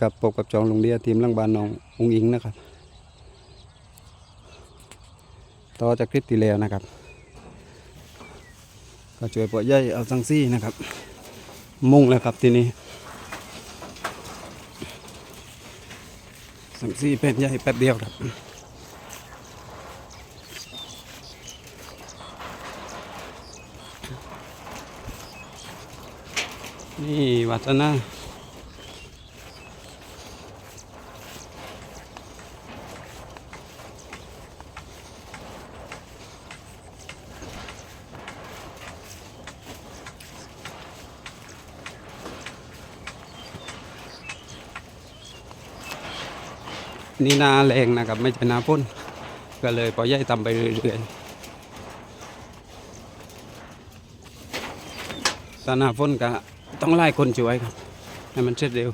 กับปกกับจองลงเดียทีมลังบานน้องอุงอิงนะครับ ต่อจากคลิปที่แล้วนะครับ ก็ช่วยปล่อยใยเอาสังซี่นะครับ มุ่งแล้วครับทีนี้สังซี่เป็นใยแป๊บเดียวครับนี่วัฒนา นี่นาแรงนะครับไม่ใช่นาพ่นก็เลยปล่อยใยตำไปเรื่อยๆถ้านาพ่นก็ต้องไล่คนช่วยครับให้มันเสร็จเร็ว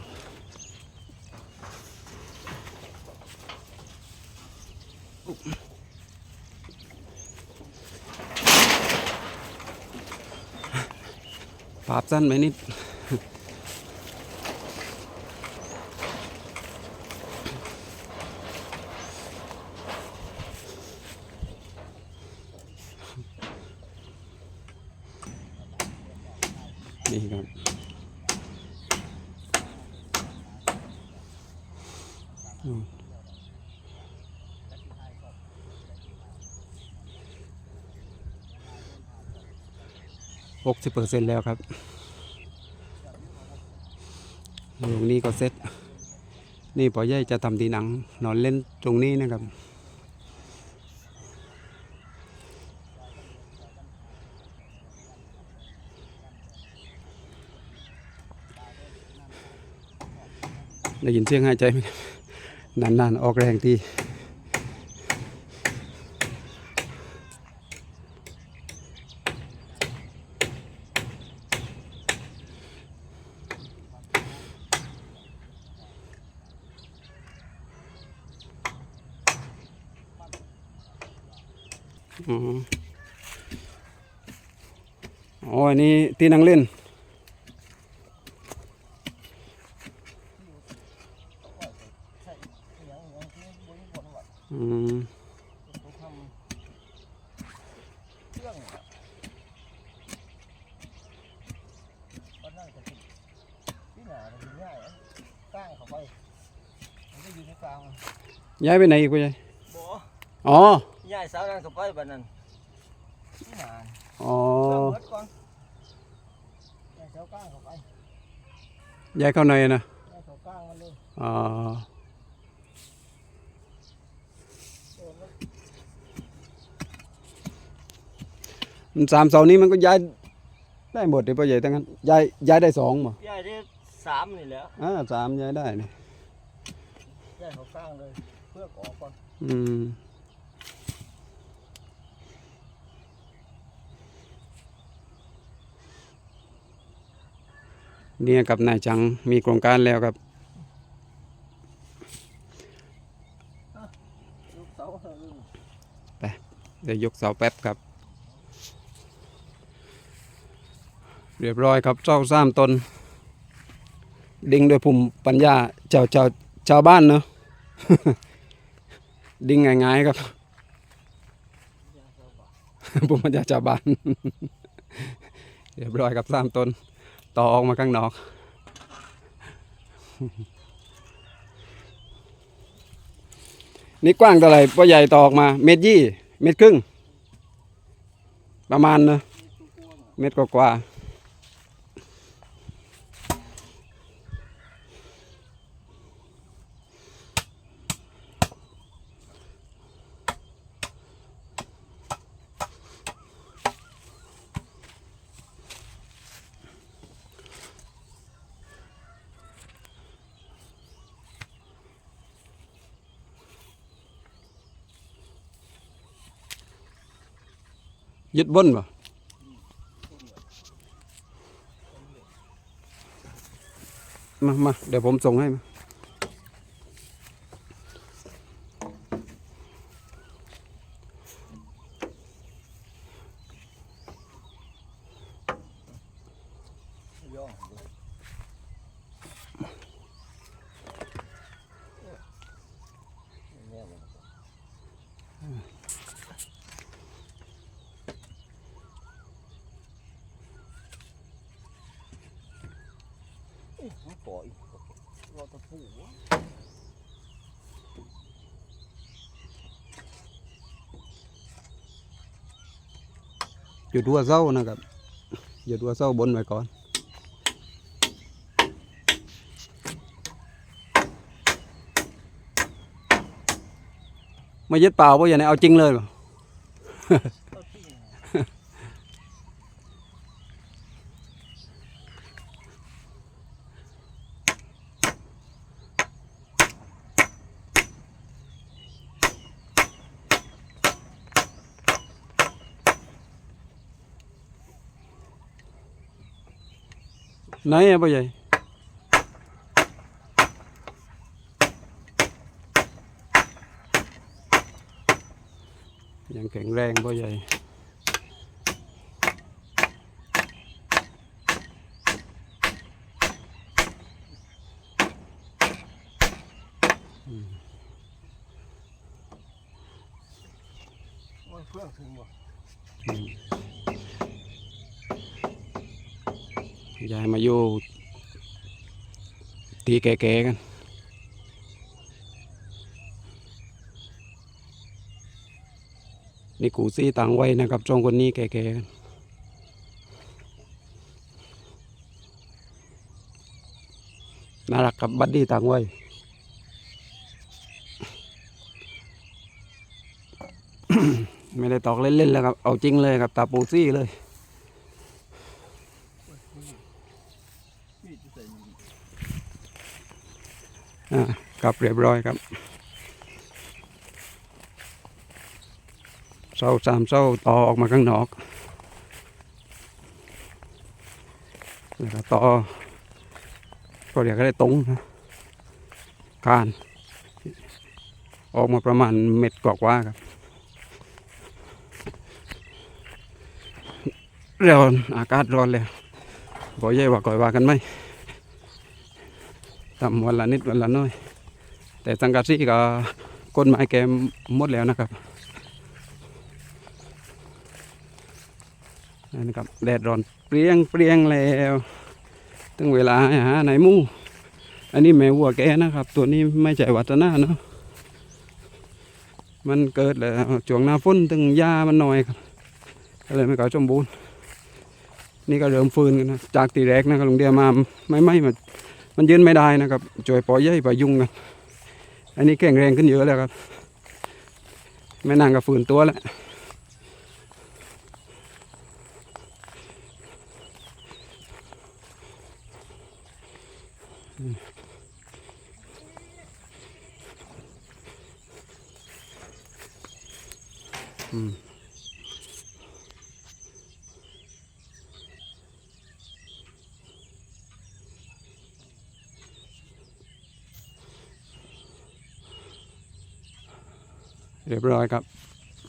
ภาพสั้นไปนิด นี่ครับหกสิบเปอร์เซ็นแล้วครับตรงนี้ก็เซ็ตนี่ปอใหญ่จะทำทีหนัง นอนเล่นตรงนี้นะครับ ได้ยินเสียงหายใจไหมนานๆ ออกแรงทีอ๋ออ๋ออันนี้ที่นั่งเล่น อืมก้างเข้าไปมันก็อยู่ในกลางย้ายไปไหนอีกพ่อใหญ่บ่อ๋อย้ายเสานั่นเข้าไปบัดนั้นนี่หาอ๋อ เครื่องหมดก่อนย้ายเสาก้างเข้าไปย้ายเข้าในนะย้ายเสาก้างมันเลย อ๋อ โอ้มัน มันสามเสานี้มันก็ย้ายได้หมดเลยพ่อใหญ่ทั้งนั้นย้ายย้ายได้สองบ่ย้ายได้สามนี่แหล้วอ่าสามย้ายได้นี่ย้ายเสาก้างเลย เพื่อออกก่อนอืมเนี่ยกับนายจังมีโครงการแล้วครับลูกเสาเออ เดี๋ยวยกเสาแป๊บครับ เรียบร้อยครับเจ้าสามตนดิ่งโดวยภูมิปัญญาเจ้าเจ้าชาวบ้านเนอะดิ่งง่ายๆครับย้ายเสาบ่มปัญญาชาวบ้านเรียบร้อยครับสามตนต่อออกมาข้างนอกนี่กว้างเท่าไหร่พ่อใหญ่ต่อออกมา เมตรยี่ เมตรครึ่ง ประมาณเนะเมตรกว่า ๆยึดบนป่ะมามาเดี๋ยวผมส่งให้มาไม่ปล่อยรอตะปูหยุดหัวเศร้านะครับหยุดหัวเศร้าบนไว้ก่อนไม่ยึดเปล่าป่ะอย่างนี้เอาจริงเลยเหรอ เอาที่ไหน ไหนอะพ่อใหญ่ยังแข็งแรงพ่อใหญ่อืมโอ้ยเพื่อนถึงวะ อืม ยายมาอยู่ตีแก่ๆกัน นี่กูซี่ตังไว้นะครับจองคนนี้แก่ๆกันน่ารักกับบัดดี้ตังไว้ไม่ได้ตอกเล่นๆแล้วครับ เอาจริงเลยครับตาปูซี่เลย มีดจะใส่มีด อ่าครับเรียบร้อยครับเสาสามเสาต่อออกมาข้างนอกแล้วก็ต่อก็เรียกก็ได้ตรงนะคาน ออกมาประมาณเม็ดกว่าครับเร้อนอากาศร้อนแล้วบอกเย่ว่าก่อยว่ากันไหม ทำวันละนิดวันละน้อย แต่สังกัดซี่ก็ก้นไม้แกหมดแล้วนะครับนั่นนะครับแดดร้อนเปรี้ยงเปรี้ยงแล้วถึงเวลาหาไหนมู่อันนี้แม่วัวแกนะครับ ตัวนี้ไม่ใช่วัฒนาเนาะมันเกิดแล้วช่วงหน้าฝนถึงหญ้ามันหน้อยครับก็เลยไม่ก่อสมบูรณ์นี่ก็เริ่มฟื้นกันนะจากตีแรกนะครับลุงเดียมาไม่ไม่มา มันยืนไม่ได้นะครับจ่วยปล่อยใยปล่อยยุงกันอันนี้แข็งแรงขึ้นเยอะแล้วครับไม่นานก็ฝืนตัวแล้วอืม เรียบร้อยครับ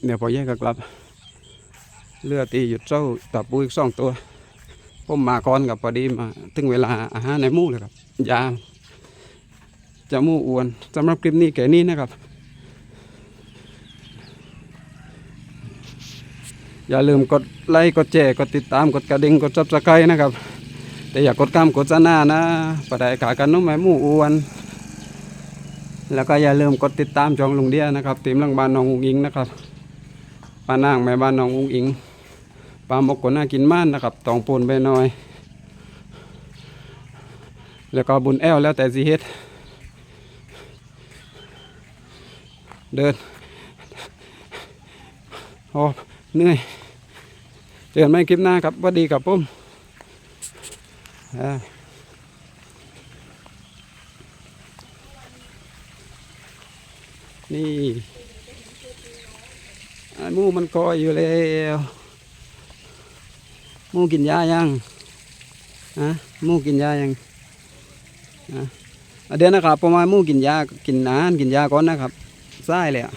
เดี๋ยวพอแยกก็กลับ เลือดตีหยุดเศร้าตับปุยสองตัวผมมาก่อนกับพอดีมาถึงเวลาอาหารในมู่เลยครับยาจะมู่อ้วนสำหรับคลิปนี้แก่นี้นะครับ อย่าลืมกดไลค์กดแชร์กดติดตามกดกระดิ่งกดซับสไครต์นะครับ แต่อย่ากดข้ามกดซะหน้านะประดายขากันน้องแม่มู่อ้วน แล้วก็อย่าลืมกดติดตามจองลุงเดียนะครับทีมลังบ้านน้องอุ้งอิงนะครับป้านางแม่บ้านน้องอุ้งอิงปลาหมกกน่ากินมากนะครับตองปูนไปหน่อย แล้วก็บุญแอวแล้วแต่สิเฮ็ดเดินโอ้เหนื่อยเจอกันใหม่คลิปหน้าครับสวัสดีครับผมอ่า นี่ไอ้มูมันคอยอยู่แล้วมูกินยายังฮะมูกินยายังฮะอะเดี๋ยวนะครับประมาณมูกินยากินอาหารกินยาก่อนนะครับใช่เลยอะ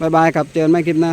บายบายครับเจอกันไม่คลิปหน้า